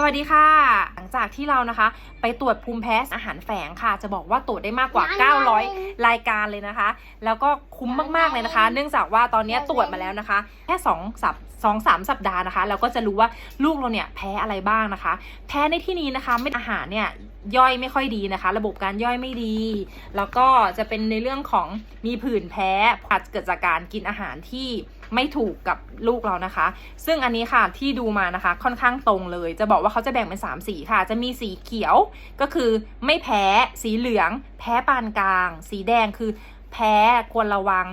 สวัสดีค่ะ หลังจากที่เรานะคะ ไปตรวจภูมิแพ้อาหารแฝงค่ะ จะบอกว่าตรวจได้มากกว่า 900 รายการเลยนะคะ แล้วก็คุ้มมากๆเลยนะคะ เนื่องจากว่าตอนนี้ตรวจมาแล้วนะคะ แค่2สัปสองสามสัปดาห์นะคะ เราก็จะรู้ว่าลูกเราเนี่ยแพ้อะไรบ้างนะคะ แพ้ในที่นี้นะคะไม่อาหารเนี่ย ย่อยไม่ค่อยดีนะคะ ระบบการย่อยไม่ดี แล้วก็จะเป็นในเรื่องของมีผื่นแพ้อาจเกิดจากการกินอาหารที่ไม่ถูกกับลูกเรานะคะ ซึ่งอันนี้ค่ะที่ดูมานะคะค่อนข้างตรงเลย จะบอกว่าเขาจะแบ่งเป็น3สีค่ะ จะมีสีเขียวก็คือไม่แพ้ สีเหลือง แพ้ปานกลาง สีแดงคือแพ้ควรระวัง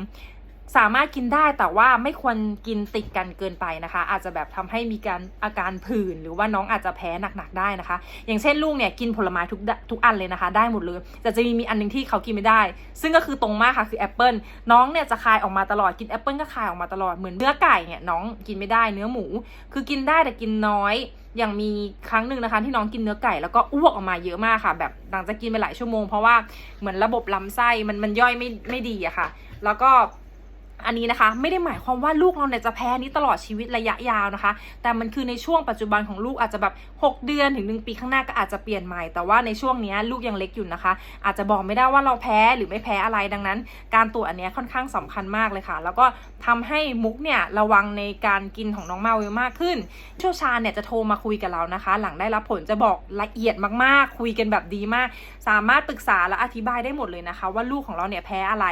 สามารถกินได้แต่ว่าไม่ควรกินติดกันเกินไปนะคะ อาจจะแบบทำให้มีการอาการผื่นหรือว่าน้องอาจจะแพ้หนักๆได้นะคะ อย่างเช่นลูกเนี่ยกินผลไม้ทุกทุกอันเลยนะคะ ได้หมดเลยแต่จะมีมีอันหนึงที่เขากินไม่ได้ ซึ่งก็คือตรงมากค่ะคือแอปเปิลน้องเนี่ยจะคายออกมาตลอดกินแอปเปิลก็คายออกมาตลอดเหมือนเนื้อไก่เนี่ยน้องกินไม่ได้เนื้อหมู คือกินได้แต่กินน้อยอย่างมีครั้งหนึ่งนะคะที่น้องกินเนื้อไก่แล้วก็อ้วกออกมาเยอะมากค่ะ แบบหลังจากกินไปหลายชั่วโมงเพราะว่าเหมือนระบบลำไส้มันมันย่อยไม่ไม่ดีอะค่ะ แล้วก็ อันนี้นะคะไม่ได้หมายความว่าลูกเราเนี่ยจะแพ้นี้ตลอดชีวิตระยะยาวนะคะ แต่มันคือในช่วงปัจจุบันของลูกอาจจะแบบ 6 เดือนถึง 1 ปีข้างหน้าก็อาจจะเปลี่ยนใหม่ แต่ว่าในช่วงนี้ลูกยังเล็กอยู่นะคะ อาจจะบอกไม่ได้ว่าเราแพ้หรือไม่แพ้อะไรดังนั้น การตรวจอันนี้ค่อนข้างสำคัญมากเลยค่ะ แล้วก็ทำให้มุกเนี่ยระวังในการกินของน้องมาวิลมากขึ้นเชี่ยวชาญเนี่ยจะโทรมาคุยกับเรานะคะ หลังได้รับผลจะบอกละเอียดมากๆ คุยกันแบบดีมาก สามารถปรึกษาและอธิบายได้หมดเลยนะคะ ว่าลูกของเราเนี่ยแพ้อะไร